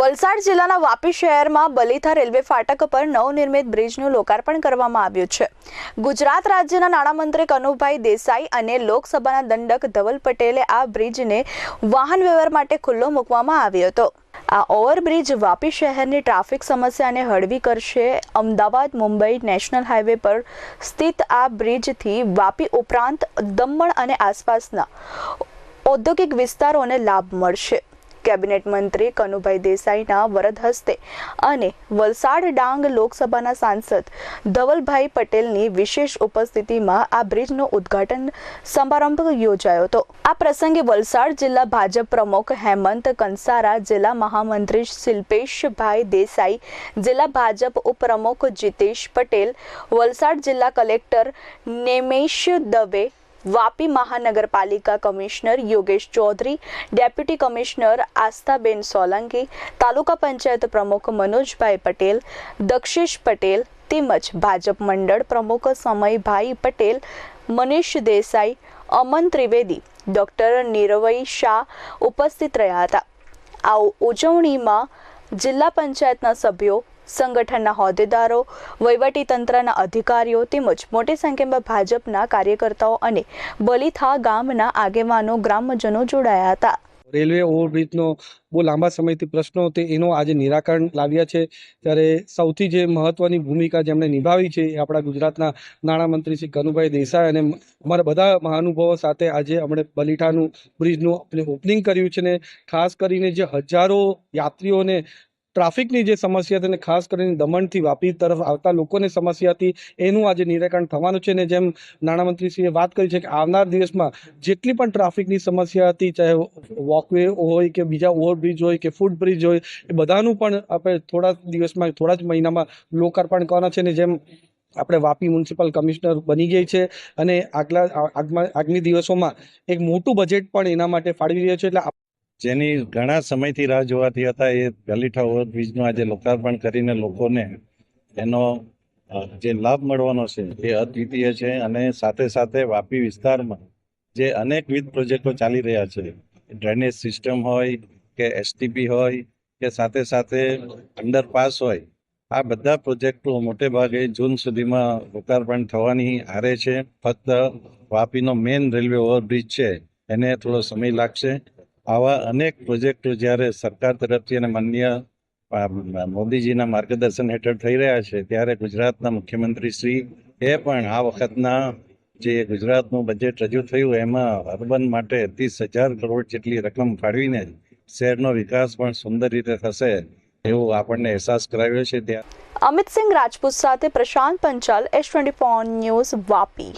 વલસાડ જિલ્લાના વાપી શહેરમાં બલીથા રેલવે ફાટક પર નવનિર્મિત બ્રિજનું લોકાર્પણ કરવામાં આવ્યું છે. ગુજરાત રાજ્યના નાણામંત્રી કનુભાઈ દેસાઈ અને લોકસભાના દંડક ધવલ પટેલે આ બ્રિજને વાહન વ્યવહાર માટે ખુલ્લો મૂકવામાં આવ્યો હતો. આ ઓવરબ્રિજ વાપી શહેરની ટ્રાફિક સમસ્યાને હળવી કરશે. અમદાવાદ, મુંબઈ નેશનલ હાઈવે પર સ્થિત આ બ્રિજથી વાપી ઉપરાંત દમણ અને આસપાસના ઔદ્યોગિક વિસ્તારોને લાભ મળશે. કેબિનેટ મંત્રી કનુભાઈ દેસાઈના વરદ હસ્તે અને વલસાડ ડાંગ લોકસભાના સાંસદ ધવલભાઈ પટેલની વિશેષ ઉપસ્થિતિમાં આ બ્રિજનો ઉદ્ઘાટન સમારંભ યોજાયો હતો. આ પ્રસંગે વલસાડ જિલ્લા ભાજપ પ્રમુખ હેમંત કંસારા, જિલ્લા મહામંત્રી શિલ્પેશભાઈ દેસાઈ, જિલ્લા ભાજપ ઉપપ્રમુખ જીતેશ પટેલ, વલસાડ જિલ્લા કલેક્ટર નેમેશ દવે વાપી મહાનગરપાલિકા commissioner Yogesh Chaudhary, deputy commissioner આસ્થાબેન Solanki, taluka panchayat પ્રમુખ મનોજભાઈ પટેલ, દક્ષેશ પટેલ તેમજ ભાજપ મંડળ પ્રમુખ સમયભાઈ પટેલ, મનીષ દેસાઈ, અમન ત્રિવેદી, ડોક્ટર નીરવઈ શાહ ઉપસ્થિત રહ્યા હતા. આ ઉજવણીમાં જિલ્લા પંચાયતના સભ્યો સંગઠનના હોદ્દેદારો વહીવટીતંત્રના અધિકારીઓ તેમજ મોટી સંખ્યામાં ભાજપના કાર્યકર્તાઓ અને બલીથા ગામના આગેવાનો, ગ્રામજનો જોડાયા હતા. રેલવે ઓવરબ્રિજનો બહુ લાંબા સમયથી પ્રશ્નો હતો. એનો આજે નિરાકરણ લાવ્યા છે. ત્યારે સૌથી જે મહત્વની ભૂમિકા જેમણે નિભાવી છે એ આપણા ગુજરાતના નાણામંત્રી શ્રી કનુભાઈ દેસાઈ અને અમારા બધા મહાનુભાવો સાથે આજે આપણે બલીઠાનું બ્રિજનું ઓપનિંગ કર્યું છે ને ખાસ કરીને જે હજારો યાત્રીઓને ટ્રાફિકની જે સમસ્યા હતી અને ખાસ કરીને દમણથી વાપી તરફ આવતા લોકોને સમસ્યા હતી, એનું આજે નિરાકરણ થવાનું છે. ને જેમ નાણામંત્રીશ્રીએ વાત કરી છે કે આવનાર દિવસમાં જેટલી પણ ટ્રાફિકની સમસ્યા હતી, ચાહે વોકવે હોય કે બીજા ઓવરબ્રિજ હોય કે ફૂટબ્રિજ હોય, એ બધાનું પણ આપણે થોડા દિવસમાં, થોડા જ મહિનામાં લોકાર્પણ કરવાના છે. ને જેમ આપણે વાપી મ્યુનિસિપલ કમિશનર બની ગઈ છે અને આગલા આગમાં આગામી દિવસોમાં એક મોટું બજેટ પણ એના માટે ફાળવી રહ્યો છે. એટલે જેની ઘણા સમયથી રાહ જોવાતી હતા એ ગલીઠા ઓવરબ્રિજનું આજે લોકાર્પણ કરીને લોકોને એનો જે લાભ મળવાનો છે એ અદ્વિતીય છે અને સાથે સાથે વાપી વિસ્તારમાં જે અનેકવિધ પ્રોજેક્ટો ચાલી રહ્યા છે. ડ્રેનેજ સિસ્ટમ હોય કે એસટીપી હોય કે સાથે સાથે અંડરપાસ હોય, આ બધા પ્રોજેક્ટો મોટે ભાગે જૂન સુધીમાં લોકાર્પણ થવાની આરે છે. ફક્ત વાપીનો મેઇન રેલવે ઓવરબ્રિજ છે, એને થોડો સમય લાગશે. આવા અનેક પ્રોજેક્ટો જ્યારે સરકાર તરફથી અને માન્ય મોદીજીના માર્ગદર્શન હેઠળ થઈ રહ્યા છે, ત્યારે ગુજરાતના મુખ્યમંત્રી શ્રી એ પણ આ વખતના જે ગુજરાતનું બજેટ રજૂ થયું, એમાં અર્બન માટે ત્રીસ હજાર કરોડ જેટલી રકમ ફાળવીને શહેરનો વિકાસ પણ સુંદર રીતે થશે એવું આપણને અહેસાસ કરાવ્યો છે. ત્યાં અમિત સિંહ રાજપૂત સાથે Prashant Panchal, S twenty news Vapi.